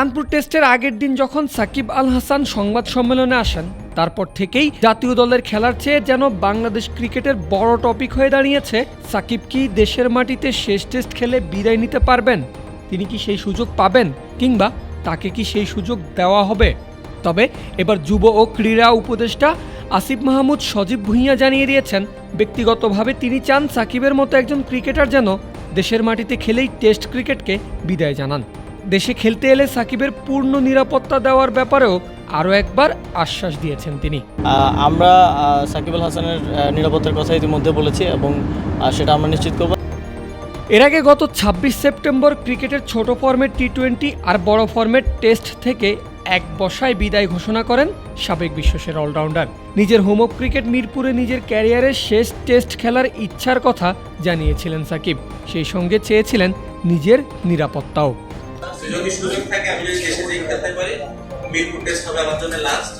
কানপুর টেস্টের আগের দিন যখন সাকিব আল হাসান সংবাদ সম্মেলনে আসেন, তারপর থেকেই জাতীয় দলের খেলার চেয়ে যেন বাংলাদেশ ক্রিকেটের বড় টপিক হয়ে দাঁড়িয়েছে, সাকিব কি দেশের মাটিতে শেষ টেস্ট খেলে বিদায় নিতে পারবেন? তিনি কি সেই সুযোগ পাবেন কিংবা তাকে কি সেই সুযোগ দেওয়া হবে? তবে এবার যুব ও ক্রীড়া উপদেষ্টা আসিফ মাহমুদ সজীব ভুঁইয়া জানিয়ে দিয়েছেন, ব্যক্তিগতভাবে তিনি চান সাকিবের মতো একজন ক্রিকেটার যেন দেশের মাটিতে খেলেই টেস্ট ক্রিকেটকে বিদায় জানান। দেশে খেলতে এলে সাকিবের পূর্ণ নিরাপত্তা দেওয়ার ব্যাপারেও আরও একবার আশ্বাস দিয়েছেন তিনি। আমরা সাকিব আল হাসানের নিরাপত্তার কথা ইতিমধ্যে বলেছি এবং সেটা আমরা নিশ্চিত করব। এর আগে গত ছাব্বিশ সেপ্টেম্বর ক্রিকেটের ছোট ফরম্যাট টি টোয়েন্টি আর বড় ফরম্যাট টেস্ট থেকে এক বসায় বিদায় ঘোষণা করেন সাবেক বিশ্বসের অলরাউন্ডার। নিজের হোম অফ ক্রিকেট মিরপুরে নিজের ক্যারিয়ারের শেষ টেস্ট খেলার ইচ্ছার কথা জানিয়েছিলেন সাকিব। সেই সঙ্গে চেয়েছিলেন নিজের নিরাপত্তাও। যদি সুযোগ থাকে আমি যদি দেশে যেয়ে খেলতে পারি। মিরপুর টেস্ট হবে আমার জন্য লাস্ট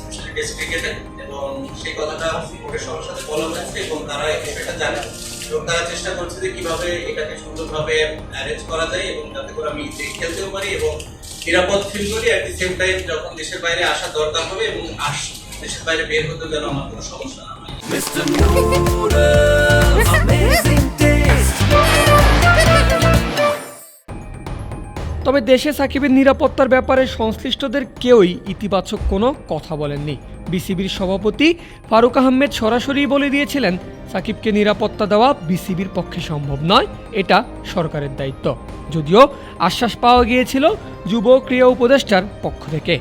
স্পেশালি টেস্ট ক্রিকেটে এবং সেই কথাটা ওদের সবার সাথে বলা হয়েছে এবং তারা এই বিষয়টা জানে। এবং তারা চেষ্টা করছে যে কীভাবে এটাকে সুন্দরভাবে অ্যারেঞ্জ করা যায় এবং যাতে করে আমি খেলতেও পারি এবং নিরাপদ ফিল করি। অ্যাট দি সেম টাইম যখন দেশের বাইরে আসা দরকার হবে এবং আস দেশের বাইরে বের হতে যেন আমার কোনো সমস্যা না হয়। তবে দেশে সাকিবের নিরাপত্তার ব্যাপারে সংশ্লিষ্টদের কেউই ইতিবাচক কোনো কথা বলেননি। বিসিবির সভাপতি ফারুক আহমেদ সরাসরি বলে দিয়েছিলেন, সাকিবকে নিরাপত্তা দেওয়া বিসিবির পক্ষে সম্ভব নয়, এটা সরকারের দায়িত্ব। যদিও আশ্বাস পাওয়া গিয়েছিল যুব ক্রীড়া উপদেষ্টার পক্ষ থেকে।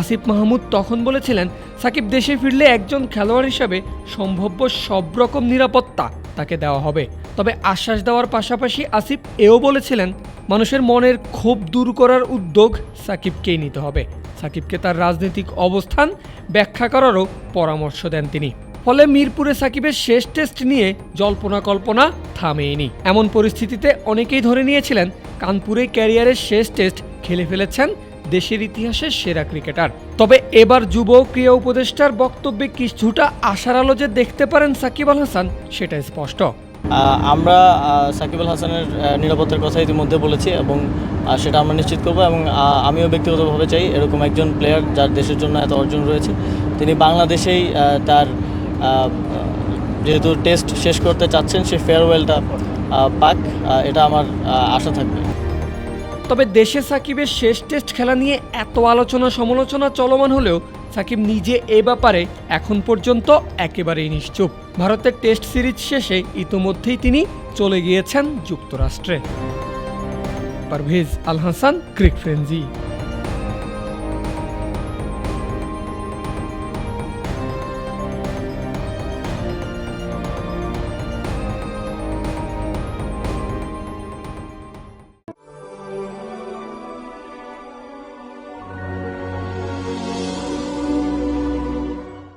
আসিফ মাহমুদ তখন বলেছিলেন, সাকিব দেশে ফিরলে একজন খেলোয়াড় হিসাবে সম্ভাব্য সব রকম নিরাপত্তা তাকে দেওয়া হবে। তবে আশ্বাস দেওয়ার পাশাপাশি আসিফ এও বলেছিলেন, মানুষের মনের ক্ষোভ দূর করার উদ্যোগ সাকিবকেই নিতে হবে। সাকিবকে তার রাজনৈতিক অবস্থান ব্যাখ্যা করারও পরামর্শ দেন তিনি। ফলে মিরপুরে সাকিবের শেষ টেস্ট নিয়ে জল্পনা কল্পনা থামেনি। এমন পরিস্থিতিতে অনেকেই ধরে নিয়েছিলেন, কানপুরে ক্যারিয়ারের শেষ টেস্ট খেলে ফেলেছেন দেশের ইতিহাসের সেরা ক্রিকেটার। তবে এবার যুব ক্রীড়া উপদেষ্টার বক্তব্যে কিছুটা আশার আলো যে দেখতে পারেন সাকিব আল হাসান সেটা স্পষ্ট। আমরা সাকিব আল হাসানের নিরাপত্তার কথা ইতিমধ্যে বলেছি এবং সেটা আমরা নিশ্চিত করব এবং আমিও ব্যক্তিগতভাবে চাই এরকম একজন প্লেয়ার যার দেশের জন্য এত অর্জন রয়েছে। তিনি বাংলাদেশেই তার যেহেতু টেস্ট শেষ করতে চাচ্ছেন, সে ফেয়ারওয়েলটা পাক এটা আমার আশা থাকবে। তবে দেশে সাকিবের শেষ টেস্ট খেলা নিয়ে এত আলোচনা সমালোচনা চলমান হলেও সাকিব নিজে এ ব্যাপারে এখন পর্যন্ত একেবারেই নিশ্চুপ। ভারতের টেস্ট সিরিজ শেষে ইতোমধ্যেই তিনি চলে গিয়েছেন যুক্তরাষ্ট্রে। Parvez Al Hasan Cric Frenzy